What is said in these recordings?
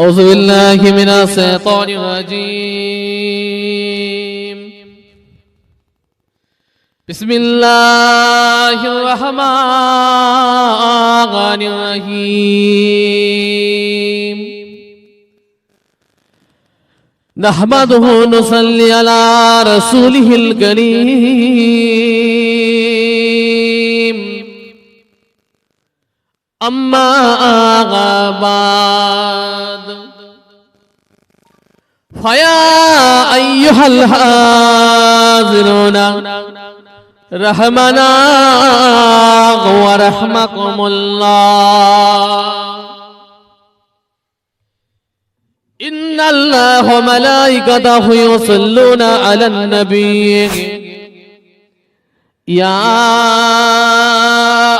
أعوذ بالله من الشيطان الرجيم. بسم الله الرحمن الرحيم. نحمده نصلي على رسوله الكريم. أما بعد فيا أيها الحاضرون رحمنا ورحمكم الله. إن الله ملائكته يصلون على النبي. يا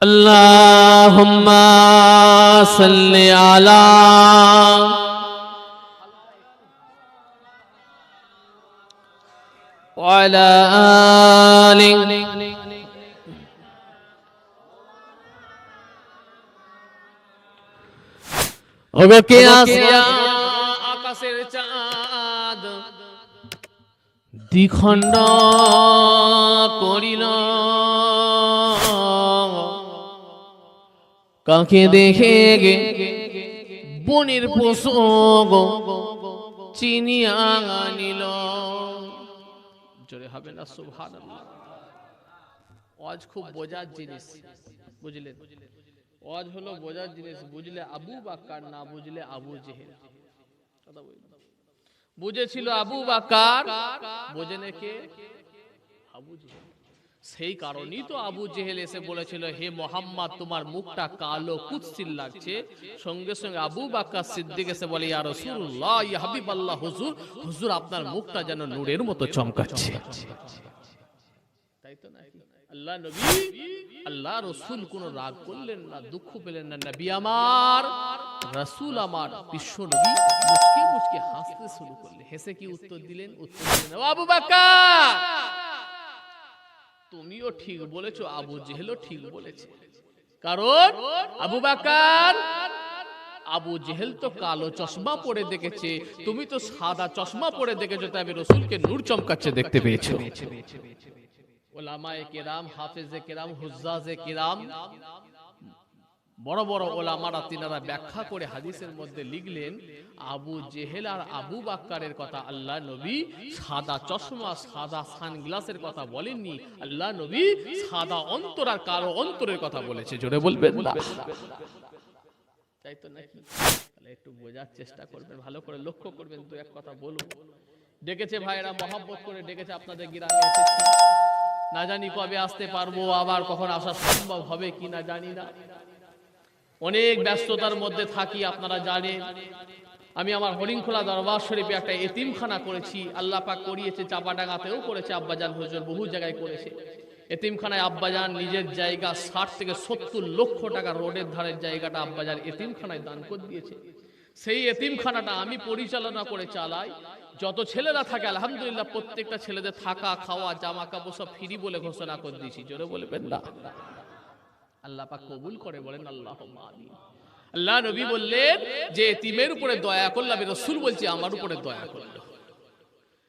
اللهم صل على وعلى آل ওকে আসিয়া আকাশের চাঁদ দ্বিখণ্ড করিল কাকে দেখে গে বনের পশু গো চিনিয়া নিল জোরে হবে না সুভান ওয়াজ খুব বোঝার জিনিস বুঝলেন? ওয়াজ হলো বোঝার জিনিস বুঝলে আবু বাক্কার না বুঝলে আবু জেহেল। কথা বুঝেছিল আবু বাক্কার বোঝে কে? আবু জেহেল। সেই কারণেই তো আবু জেহেল এসে বলেছিল, হে মোহাম্মদ, তোমার মুখটা কালো, কুৎসিল লাগছে। সঙ্গে সঙ্গে আবু বাক্কা সিদ্দিক এসে বলে, ইয়া রাসূলুল্লাহ, ইয়া হাবিবাল্লাহ, হুজুর হুজুর আপনার মুখটা যেন নূরের মতো চমকাচ্ছে। তাই তো আল্লাহ নবী, আল্লাহ রসুল, কোন রাগ করলেন না, দুঃখ পেলেন না। নবী আমার, রসুল আমার, বিশ্ব নবী মুচকে মুচকে হাসতে শুরু করলেন। হেসে কি উত্তর দিলেন? উত্তর দিলেন আবু বাক্কার তুমিও ঠিক বলেছ, আবু জেহেলও ঠিক বলেছে। কারণ আবু বাকার, আবু জেহেল তো কালো চশমা পরে দেখেছে, তুমি তো সাদা চশমা পরে দেখেছ, তাই আমি রসুলকে নূর চমকাচ্ছে দেখতে পেয়েছ। ওলামায়ে কেরাম, হাফেজে কেরাম, হুজ্জাজে কেরাম বড় বড় ওলামারা তিনারা ব্যাখ্যা করে হাদিসের মধ্যে লিখলেন আবু জেহেল আর আবু বাক্কারের কথা আল্লাহ নবী সাদা চশমা সাদা সানগ্লাসের কথা বলেননি। আল্লাহ নবী সাদা অন্তর আর কালো অন্তরের কথা বলেছে জোরে বলবেন না। তাই তো নাকি? তাহলে একটু বোঝার চেষ্টা করবেন ভালো করে লক্ষ্য করবেন দু এক কথা বলুন। ডেকেছে ভাইরা মহাব্বত করে ডেকেছে আপনাদের গ্রামে এসেছি। না জানি কবে আসতে পারব আবার কখন আসা সম্ভব হবে কি না জানি না। অনেক ব্যস্ততার মধ্যে থাকি, আপনারা জানেন। আমি আমার হরিণখোলা দরবার শরীফে একটা এতিমখানা করেছি। আল্লাহ পাক করিয়েছে, চাপাডাঙ্গাতেও করেছে, আব্বাজান হুজুর বহু জায়গায় করেছে। এতিমখানায় আব্বাজান নিজের জায়গা ষাট থেকে সত্তর লক্ষ টাকা রোডের ধারের জায়গাটা আব্বাজান এতিমখানায় দান করে দিয়েছে। সেই এতিমখানাটা আমি পরিচালনা করে চালাই। যত ছেলেরা থাকে, আলহামদুলিল্লাহ, প্রত্যেকটা ছেলেদের থাকা, খাওয়া জামা কাপড় সব ফ্রি বলে ঘোষণা করে দিয়েছি। জোরে বলবেন না? আল্লাহ পাক কবুল করে বলেন আল্লাহ আল্লাহ নবী বললেন যে এতিমের উপরে দয়া করল আমি রসুল বলছি, আমার উপরে দয়া করল।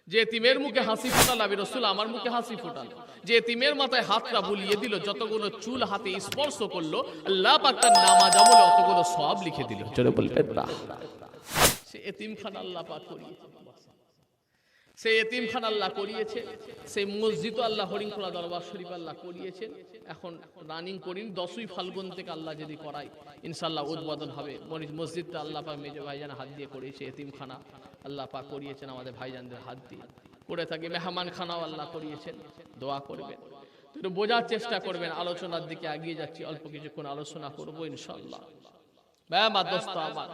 যে এতিমের মুখে হাসি ফোটাল, আমি রসুল আমার মুখে হাসি ফোটাল। যে এতিমের মাথায় হাতটা বুলিয়ে দিল, যতগুলো চুল হাতে স্পর্শ করল, আল্লাহ পাক তার নামাজ আমলে অতগুলো সব লিখে দিল। চলে বলবেন সে এতিমখান আল্লাহ পাক করিয়েছে। সেই এতিমখান আল্লাহ করিয়েছে সেই মসজিদ আল্লাহ হরিংখোলা দরবার শরীফ আল্লাহ করিয়েছেন। এখন রানিং করিন, দশই ফাল্গুন থেকে আল্লাহ যদি করাই ইনশাল্লাহ উদ্বোধন হবে। মসজিদটা আল্লাহ পাক মেজো ভাইজান হাত দিয়ে করিয়েছে এতিমখানা আল্লাহ পাক করিয়েছেন আমাদের ভাইজানদের হাত দিয়ে। করে থাকে মেহমান খানাও আল্লাহ করিয়েছেন, দোয়া করবেন। একটু বোঝার চেষ্টা করবেন, আলোচনার দিকে এগিয়ে যাচ্ছি, অল্প কিছুক্ষণ আলোচনা করব ইনশাল্লাহ বাবা দোস্ত আমার।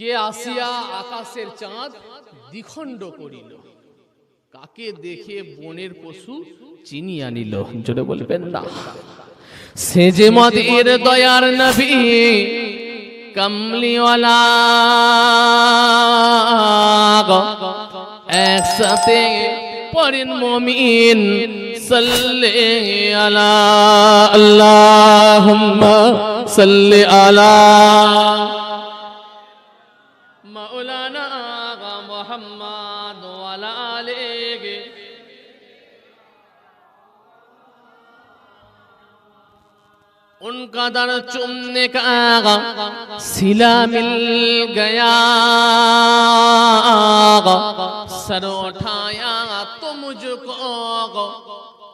কে আসিয়া আকাশের চাঁদ দ্বিখণ্ড করিল? কাকে দেখে বনের পশু চিনিয়া নিল জোরে বলবেন না। সে যে মদের দয়ার নবী, কমলিওয়ালা। একসাথে পড়েন মমিন, সাল্লে আলা, আল্লাহুম্মা সাল্লি আলা। उनका दर चुमने का सिला मिल गया सर उठाया तो मुझको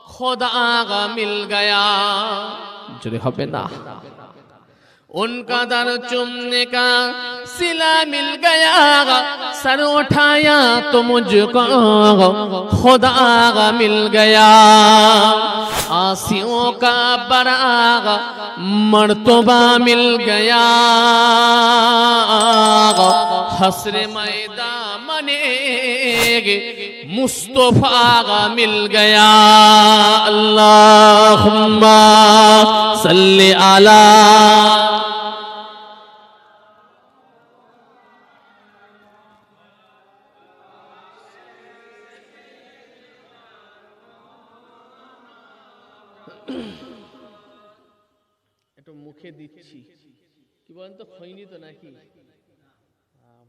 खुदा का मिल गया जुड़े হবে ان کا در چمنے کا سلا مل گیا سر اٹھایا تو مجھ کو خدا مل گیا۔ آسیوں کا براغ مرتبہ مل گیا۔ حسر میدان منے گے مصطفیٰ مل گیا۔ اللہم صلی علی একটু মুখে দিচ্ছি। কি বলেন তো খৈনি তো নাকি?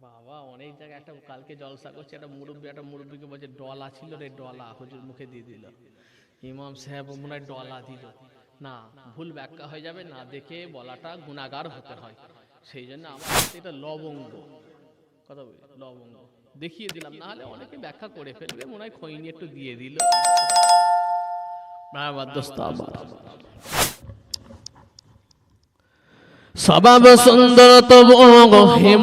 বাবা, অনেক জায়গায় একটা কালকে জলসা করছে, একটা মুরব্বী, একটা মুরব্বীকে বলছে, ডলা ছিল রে, ডলা। হুজুর মুখে দিয়ে দিল। ইমাম সাহেব মনে হয় ডলা দিল। না, ভুল ব্যাখ্যা হয়ে যাবে, না দেখে বলাটা গুণাগার হতে হয়। সেই জন্য আমার এটা লবঙ্গ। কথা বলি? লবঙ্গ। দেখিয়ে দিলাম না হলে অনেকে ব্যাখ্যা করে ফেলবে, মনে হয় খৈনি একটু দিয়ে দিল। সবাব সুন্দর, তবু হে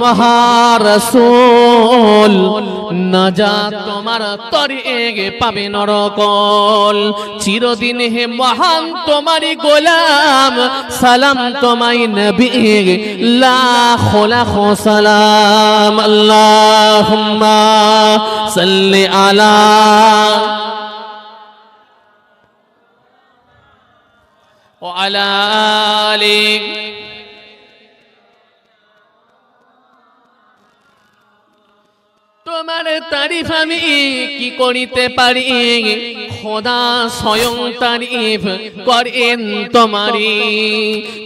না যা তোমার তরে পাবে নরকল। চিরদিন হে মহান তোমারি গোলাম, সালাম তোমাই নবী লাখ সালাম। আল্লাহুম্মা সাল্লি আলা وعلى آله তোমার তারিফ আমি কি করিতে পারি খোদা স্বয়ং তারিফ করেন তোমারি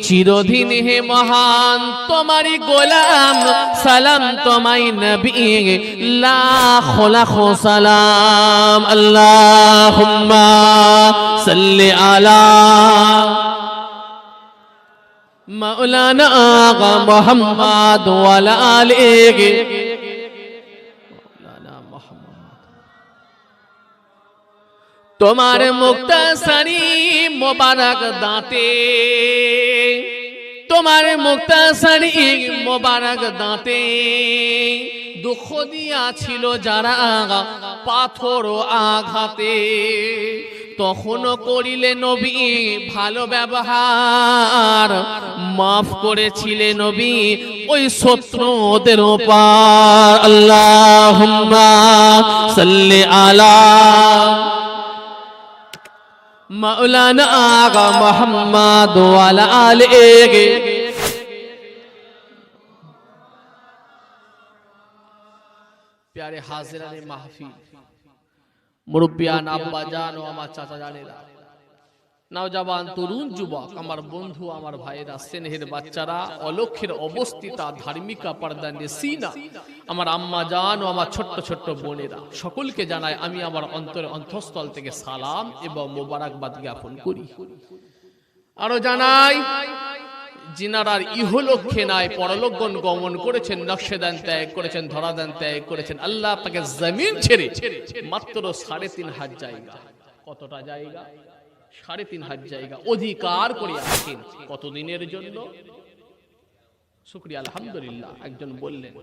চিরদিন হে মহান তোমারি গোলাম সালাম তোমাই নবী লাখ লাখ সালাম আল্লাহুম্মা সাল্লি আলা مولانا آغا محمد والا آلے مولانا محمد۔ تمہارے مختصری مبارک دانتے۔ তোমার মুক্তাসারি মোবারক দাঁতে। দুঃখ দিয়াছিল যারা পাথর আঘাতে। তখনও করিলে নবী ভালো ব্যবহার। মাফ করেছিলে নবী ওই শত্রুদের ওপার। আল্লাহুম্মা সাল্লি আলা মাওলানা আগা মোহাম্মদ ওয়ালা আলিহি প্যারে হাজিরানে মাহফিল মুরব্বিয়ান আব্বা জান ও আমার চাচা জানেরা নওজওয়ান তরুণ যুবক। আমার বন্ধু, আমার ভাইয়েরা, স্নেহের বাচ্চারা, অলক্ষের অবস্থিতা, ধার্মিকা পর্দা নেসিনা। আমার আম্মা জান ও আমার ছোট্ট ছোট্ট বোনেরা, সকলকে জানাই আমি আমার অন্তরে অন্তঃস্থল থেকে সালাম এবং মোবারকবাদ জ্ঞাপন করি। আরও জানাই যিনারার ইহলক্ষে নাই পরলোকগণ গমন করেছেন, নকশেদান ত্যাগ করেছেন, ধরাদান ত্যাগ করেছেন। আল্লাহ তাকে জমিন ছেড়ে মাত্র সাড়ে তিন হাত জায়গা। কতটা জায়গা? সাড়ে তিন হাত জায়গা অধিকার করে আছেন কতদিনের জন্য? শুক্রিয়া, আলহামদুলিল্লাহ। একজন বললেন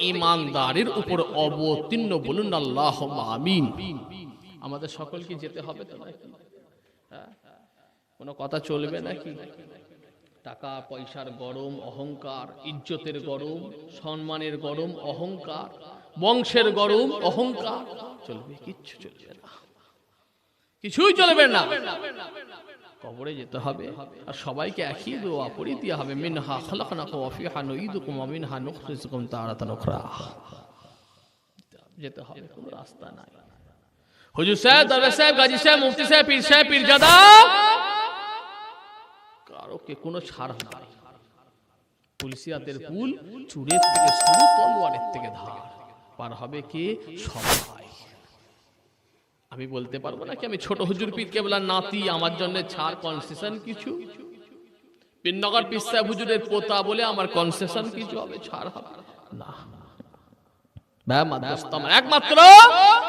ইমানদারের উপর অবতীর্ণ বলুন আমাদের সকলকে যেতে হবে তো হ্যাঁ? কোনো কথা চলবে নাকি? টাকা, পয়সার গরম, অহংকার, ইজ্জতের গরম, সম্মানের গরম, অহংকার, বংশের গরম, অহংকার। চলবে, কিচ্ছু চলবে না। কিছুই চলবে না। কবরে যেতে হবে। আর সবাইকে একই দোয়া পড়ে দিয়ে হবে। মিনহা খালাকনাকুম ওয়া ফিহা নুঈদুকুম ওয়া মিনহা নুখরিজুকুম তারাতান উখরা। যেতে হবে, কোনো রাস্তা নাই। হুজুর সাহেব, দরবার সাহেব, গাজী সাহেব, মুফতি সাহেব, পীর সাহেব, পীরজাদা। কারোকে কোনো ছাড় নাই পুলিশিয়াতের পুল চুরের থেকে শুরু, তলোয়ারের থেকে ধার। পার হবে কে? সবাই। আমি বলতে পারব না কি আমি ছোট হুজুর পীর কেবলার নাতি, আমার জন্য ছাড় কনসেশন কিছু? পিননগর পিসা হুজুরের পোতা বলে আমার কনসেশন কিছু হবে, ছাড় হবে। না। একমাত্র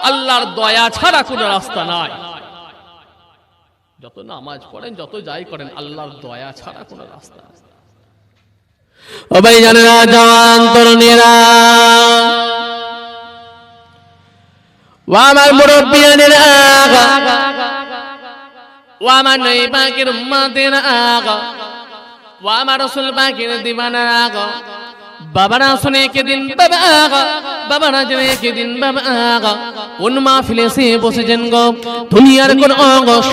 আল্লাহর দয়া ছাড়া কোনো রাস্তা নাই। যত নামাজ পড়েন, যত যাই করেন, আল্লাহর দয়া ছাড়া কোনো রাস্তা ভাই জানেরা বাবারা শুনে কে দিন বাবা আগা, বাবারা জেনে কে দিন বাবা আগা। কোন মাহফিলে সে বসেছেন গো? দুনিয়ার কোন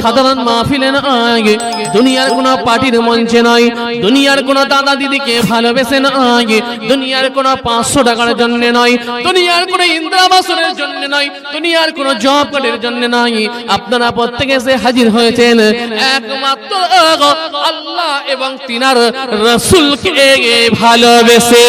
সাধারণ মাহফিলে নয়। দুনিয়ার কোন পার্টির মঞ্চে নয়। দুনিয়ার কোন দাদা দিদিকে ভালোবেসে নয়। দুনিয়ার কোন পাঁচশো টাকার জন্য নয়। দুনিয়ার কোন ইন্দ্রাবাসনের জন্য নয়। দুনিয়ার কোন জব কার্ডের জন্য নয়। আপনারা প্রত্যেকে সে হাজির হয়েছেন। একমাত্র আল্লাহ এবং তিনার রসুলকে ভালোবেসে।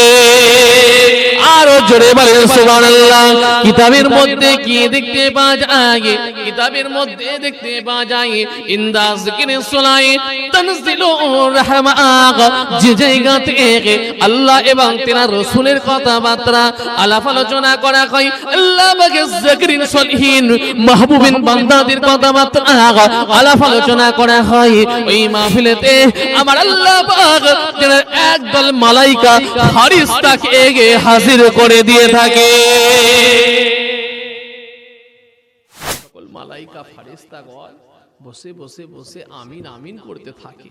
আরও জোরে বলেন সুবহানাল্লাহ। কিতাবের মধ্যে কি দেখতে পাওয়া যায়, কিতাবের মধ্যে দেখতে পাওয়া যায়, ইন্দা জিকিরে সুলাই তানজিলুর রাহমা, যে থেকে আল্লাহ এবং তেনার রসুলের কথাবার্তা আলাপ আলোচনা করা হয়, আল্লাহ পাকে জাকিরিন সলিহিন মাহবুবিন বান্দাদের কথাবার্তা আলাপ আলোচনা করা হয়। ওই মাহফিলেতে আমার আল্লাহ পাক তেনার একদল মালাইকা ফারিস্তাকে এগে হাজির করে দিয়ে থাকে। মালাইকা ফারিস্তাগণ বসে বসে বসে আমিন আমিন করতে থাকে।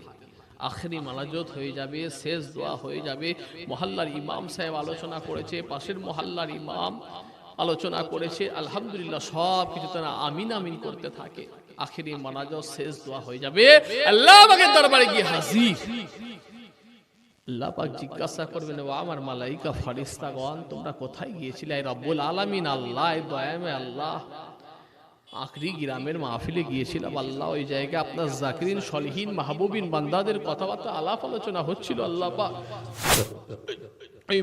আখেরি মালাজত হয়ে যাবে, শেষ দোয়া হয়ে যাবে। মহল্লার ইমাম সাহেব আলোচনা করেছে, পাশের মহল্লার ইমাম আলোচনা করেছে, আলহামদুলিল্লাহ সব কিছু তারা আমিন আমিন করতে থাকে। আখেরি মালাজত শেষ দোয়া হয়ে যাবে। আল্লাহ পাকের দরবারে গিয়ে হাজির। আল্লাহ জিজ্ঞাসা করবেন, ও আমার মালাইকা ফারিস্তাগণ তোমরা কোথায় গিয়েছিলে? রব্বুল আলামিন, আল্লাহ দয়ামে আল্লাহ। আখরি গ্রামের মাহফিলে গিয়েছিলাম। আল্লাহ ওই জায়গায় আপনার জাকিরিন, সলহীন, মাহবুবিন বান্দাদের কথাবার্তা, আলাপ আলোচনা হচ্ছিল, আল্লাহ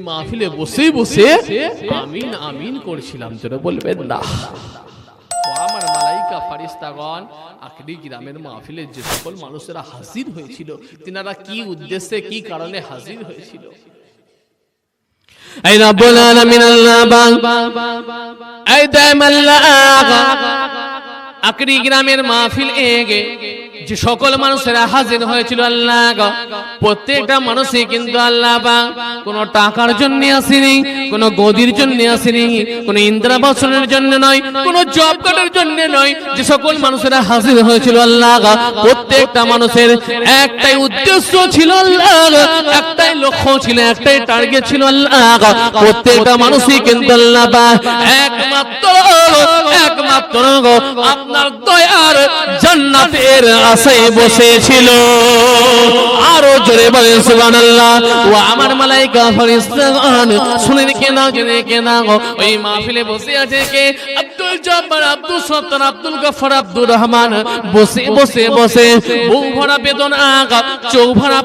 মাহফিলে বসে বসে আমিন আমিন করছিলাম বলবেন না। আমার মালাইকা গ্রামের মাহফিলে যে সকল মানুষেরা হাজির হয়েছিল, তিনারা কি উদ্দেশ্যে, কি কারণে হাজির হয়েছিল? এই আলামিন আল্লাহ এই আল্লাহ আকরি গ্রামের মাহফিল এগে, যে সকল মানুষেরা হাজির হয়েছিল আল্লাহ। প্রত্যেকটা মানুষই কিন্তু আল্লাহ বা কোন টাকার জন্য আসেনি, কোন গদির জন্য আসেনি, কোন ইন্দ্রাবাসনের জন্য নয়, কোন জব কার্ডের জন্য নয়, যে সকল মানুষেরা হাজির হয়েছিল আল্লাহ। প্রত্যেকটা মানুষের একটাই উদ্দেশ্য ছিল আল্লাহ। একটাই লক্ষ্য ছিল, একটাই টার্গেট ছিল আল্লাহ। প্রত্যেকটা মানুষই কিন্তু আল্লাহ বা একমাত্র একমাত্র গো, আপনার দয়ার জান্নাতের আশায় বসেছিল। আরও জোরে বলেন ও আমার মালাইকা শুনে জেনে নাও ওই মাহফিলে বসে আছে কে? আব্দুল জব্বার, আব্দুল আব্দুল আব্দুর রহমান। বসে বসে বসে, বউ ভরা বেদনা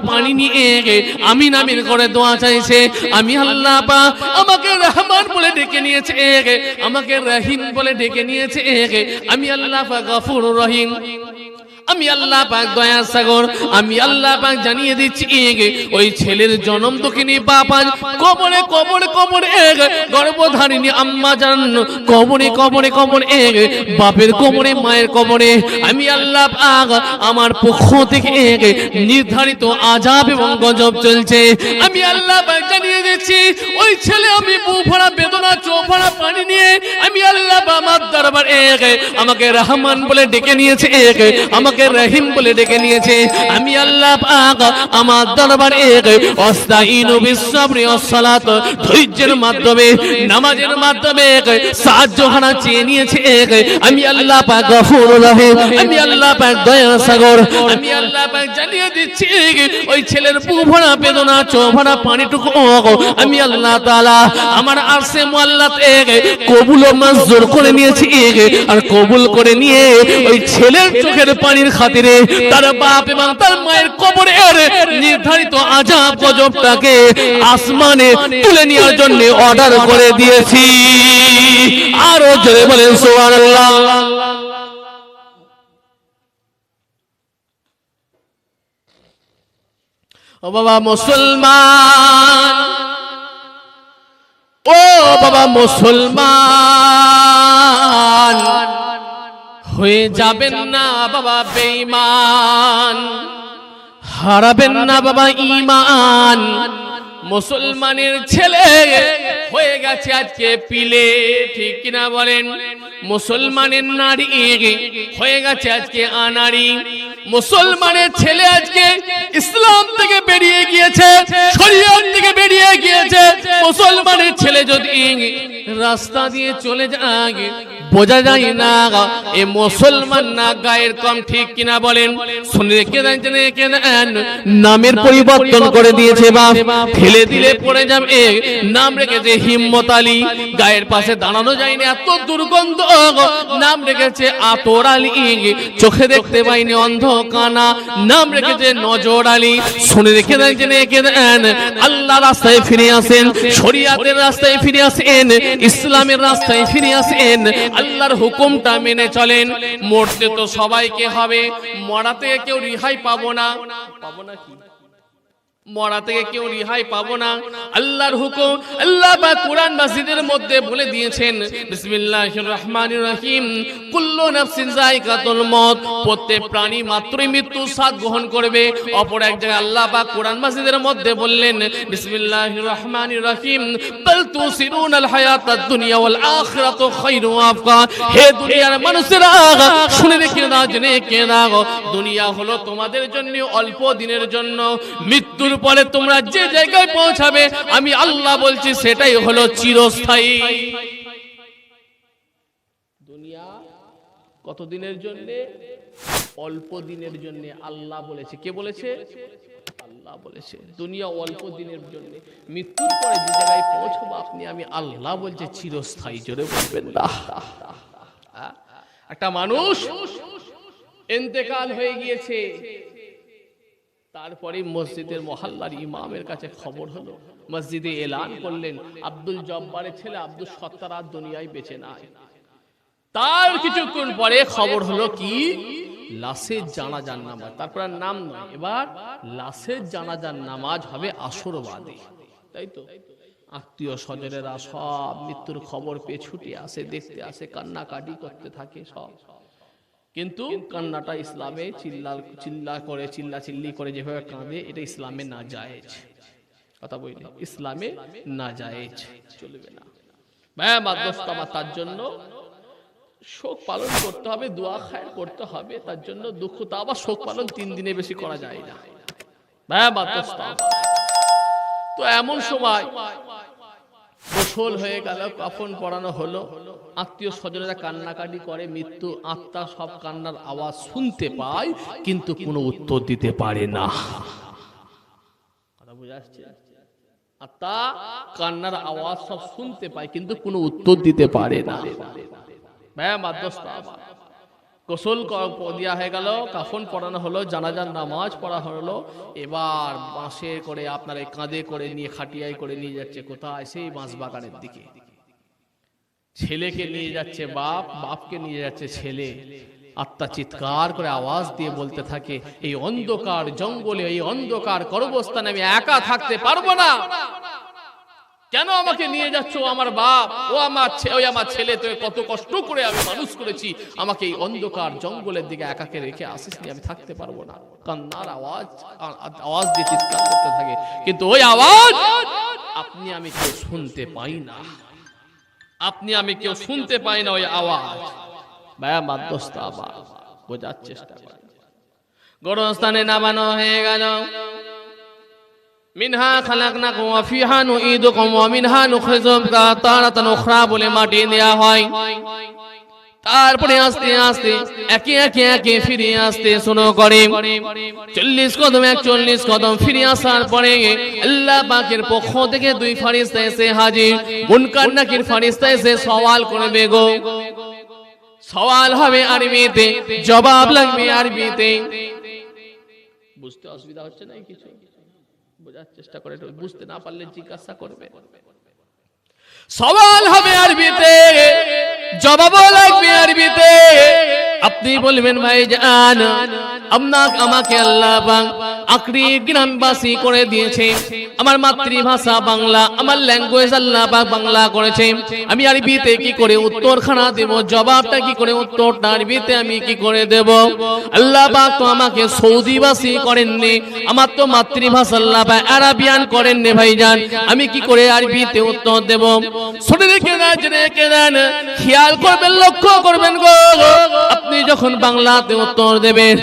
পানি নিয়ে গে। আমিন আমিন করে দোয়া চাইছে, আমি আল্লাহ পা আমাকে রহমান বলে ডেকে নিয়েছে গে। আমাকে রহিম বলে ডেকে নিয়েছে গে। আমি আল্লাহ পা গফুর রহিম আমি আল্লাহ পাক দয়া সাগর, আমি আল্লাহ পাক জানিয়ে দিচ্ছি ওই ছেলের জন্ম বাপ আজ কবরে কবরে কবরে গর্ভধারিণী আম্মা জান, কবরে কবরে কবরে বাপের কবরে মায়ের কবরে, আমি আল্লাহ পাক আমার পক্ষ থেকে নির্ধারিত আজাব এবং গজব চলছে। আমি আল্লাহ পাক জানিয়ে দিচ্ছি, ওই ছেলে আমি মুখ ভরা বেদনা, চোখ ভরা পানি নিয়ে, আমি আল্লাহ আমার দরবার আমাকে রহমান বলে ডেকে নিয়েছে এক আমাকে রহিম বলে ডেকে নিয়েছে, আমি আল্লাহ পাক আমার দরবার অস্তাইনু বিসবরি ওয়াসসালাত ধৈর্যের মাধ্যমে, নামাজের মাধ্যমে সাহায্য হানা চেয়ে নিয়েছে আমি আল্লাহ পাক গফুর রহিম, আমি আল্লাহ পাক দয়া সাগর, আমি আল্লাহ পাক জানিয়ে দিচ্ছি ওই ছেলের বুক ভরা বেদনা চোখ ভরা পানিটুকু আমি আল্লাহ তাআলা আমার আরশে মুআল্লাত এক কবুল ও মঞ্জুর করে নিয়েছি আর কবুল করে নিয়ে ওই ছেলের চোখের পানির খাতিরে, তার বাপ এবং তার মায়ের কবরের নির্ধারিত আজাব গজবটাকে আসমানে তুলে নেওয়ার জন্য অর্ডার করে দিয়েছি। আরও জোরে বলেন, সুবহানাল্লাহ। ও বাবা মুসলমান, ও বাবা মুসলমান। যাবেন না বাবা বেঈমান। হারাবেন না বাবা ঈমান। মুসলমানের ছেলে হয়ে গেছে আজকে পিলে। ঠিক কিনা বলেন? মুসলমানের নারী হয়ে গেছে আজকে আনারি মুসলমানের ছেলে আজকে ইসলাম থেকে বেরিয়ে গিয়েছে শরীয়ত থেকে বেরিয়ে গিয়েছে। মুসলমানের ছেলে যদি রাস্তা দিয়ে চলে যায় বোঝা যায় না এ মুসলমান না গায়ের কম ঠিক কিনা বলেন? শুনে কে জেনে কে নামের পরিবর্তন করে দিয়েছে বাপ। ঠেলে দিলে পড়ে যাবে। নাম রেখেছে হিম্মত আলী। গায়ের পাশে দাঁড়ানো যায়নি এত দুর্গন্ধ নাম রেখেছে আতর আলী। চোখে দেখতে পাইনি অন্ধ কানা নাম রেখেছে নজর আলী। শুনে রেখে দেন আল্লাহ রাস্তায় ফিরে আসেন শরিয়াতের রাস্তায় ফিরে আসেন ইসলামের রাস্তায় ফিরে আসেন। আল্লাহর হুকুমটা মেনে চলেন। মরতে তো সবাইকে হবে, মরাতে কেউ রিহাই পাবো না। পাবো না কি? মরা থেকে কেউ রিহাই পাবো না। আল্লাহর হুকুম, আল্লাহ বা কোরআন মাসজিদের মধ্যে বলে দিয়েছেন, বিসমিল্লাহির রহমানির রহিম, কুল্লু নাফসিন যায়কাতুল প্রত্যেক প্রাণী মাত্রই মৃত্যু স্বাদ গ্রহণ করবে। অপর এক জায়গায় আল্লাহ বা মধ্যে বললেন, বিসমিল্লাহির রহমানির রহিম, বাল দুনিয়া ওয়াল খায়রু আবকা। হে দুনিয়ার মানুষেরা, শুনে রেখে জেনে কে দুনিয়া হলো তোমাদের জন্য অল্প দিনের জন্য, মৃত্যুর পরে তোমরা যে জায়গায় পৌঁছাবে, আমি আল্লাহ বলছি সেটাই হলো চিরস্থায়ী। দুনিয়া কত দিনের জন্য? অল্প দিনের জন্য আল্লাহ বলেছে। কে বলেছে? আল্লাহ বলেছে। দুনিয়া অল্প দিনের জন্য। মৃত্যুর পরে যে জায়গায় পৌঁছাবো আপনি, আমি আল্লাহ বলছে চিরস্থায়ী। জোরে বলবেন না। হ্যাঁ? একটা মানুষ এন্তেকাল হয়ে গিয়েছে। তারপরে মসজিদের মহল্লার ইমামের কাছে খবর হলো, মসজিদে এলান করলেন, আব্দুল জব্বারের ছেলে আব্দুল সত্তার আর দুনিয়ায় বেঁচে নাই। তার কিছুক্ষণ পরে খবর হলো কি? লাশের জানাজার নামাজ। তারপর আর নাম নয়, এবার লাশের জানাজার নামাজ হবে আসরবাদী। তাই তো? আত্মীয় স্বজনেরা সব মৃত্যুর খবর পেয়ে ছুটে আসে, দেখতে আসে, কান্নাকাটি করতে থাকে সব। কিন্তু কান্নাটা ইসলামে চিল্লা চিল্লা করে, চিল্লা চিল্লি করে যেভাবে কাঁদে, এটা ইসলামে না জায়েজ কথা বলি ইসলামে না জায়েজ চলবে না। হ্যাঁ মাদ্রস্ত আমার তার জন্য শোক পালন করতে হবে, দোয়া খায়ের করতে হবে, তার জন্য দুঃখ তা আবার শোক পালন তিন দিনে বেশি করা যায় না। হ্যাঁ মাদ্রস্ত তো এমন সময় গোসল হয়ে গেল, কাফন পড়ানো হলো। আত্মীয় স্বজনেরা কান্নাকাটি করে, মৃত্যু, আত্মা সব কান্নার আওয়াজ শুনতে পায়, কিন্তু কোনো উত্তর দিতে পারে না। আত্মা কান্নার আওয়াজ সব শুনতে পায়, কিন্তু কোনো উত্তর দিতে পারে না। গোসল দেওয়া হয়ে গেল, কাফন পড়ানো হলো, জানাজার নামাজ পড়া হলো। এবার বাঁশে করে আপনার এই কাঁধে করে নিয়ে, খাটিয়ায় করে নিয়ে যাচ্ছে কোথায়? সেই বাঁশ বাগানের দিকে। ছেলেকে নিয়ে যাচ্ছে বাপ, বাপকে নিয়ে যাচ্ছে ছেলে। আত্মা চিৎকার করে আওয়াজ দিয়ে বলতে থাকে, এই অন্ধকার জঙ্গলে, এই অন্ধকার কর্মস্থানে আমি একা থাকতে পারব না। কেন আমাকে নিয়ে যাচ্ছ? আমার বাপ, ও আমার ওই আমার ছেলে তো কত কষ্ট করে আমি মানুষ করেছি। আমাকে এই অন্ধকার জঙ্গলের দিকে একাকে রেখে আসিস আমি থাকতে পারব না। কান্নার আওয়াজ আওয়াজ দিয়ে চিৎকার করতে থাকে। কিন্তু ওই আওয়াজ আপনি আমি কেউ শুনতে পাই না। আপনি আমি কেউ শুনতে পাই না ওই আওয়াজ। ভাইয়া মাদ্যস্ত আবার। বোঝার চেষ্টা করেন। গোরস্থানে নামানো হয়ে গেল। মিনহা খালাকনাকুম ওয়া ফিহা নুঈদুকুম ওয়া মিনহা নুখরিজুকুম তারাতান উখরা বলে মাটি দেয়া হয়। তারপরে আস্তে আস্তে একে একে একে ফিরে আসতে শুরু করে। চল্লিশ কদম, একচল্লিশ কদম ফিরে আসার পরে আল্লাহ পাকের পক্ষ থেকে দুই ফারিস্তা এসে হাজির। মুনকার নাকির ফারিস্তা এসে সওয়াল করবে গো। সওয়াল হবে আরবিতে, জবাব লাগবে আরবিতে। বুঝতে অসুবিধা হচ্ছে না কিছু? বোঝার চেষ্টা করে বুঝতে না পারলে জিজ্ঞাসা করবে। সওয়াল হবে আরবিতে জবাবও লাগবে আরবিতে। আপনি বলবেন, ভাই জান আপনার আমাকে আল্লাহ আকরি গ্রামবাসী করে দিয়েছে। আমার মাতৃভাষা বাংলা, আমার ল্যাঙ্গুয়েজ আল্লাহ বাংলা করেছে। আমি আরবিতে কি করে উত্তরখানা দেব, জবাবটা কি করে উত্তরটা আরবিতে আমি কি করে দেব? আল্লাহ পাক তো আমাকে সৌদিবাসী করেননি, আমার তো মাতৃভাষা আল্লাহ পাক আরাবিয়ান করেননি ভাইজান আমি কি করে আরবিতে উত্তর দেব? শুনে রেখে দেন খেয়াল করবেন, লক্ষ্য করবেন গো। আপনি যখন বাংলাতে উত্তর দেবেন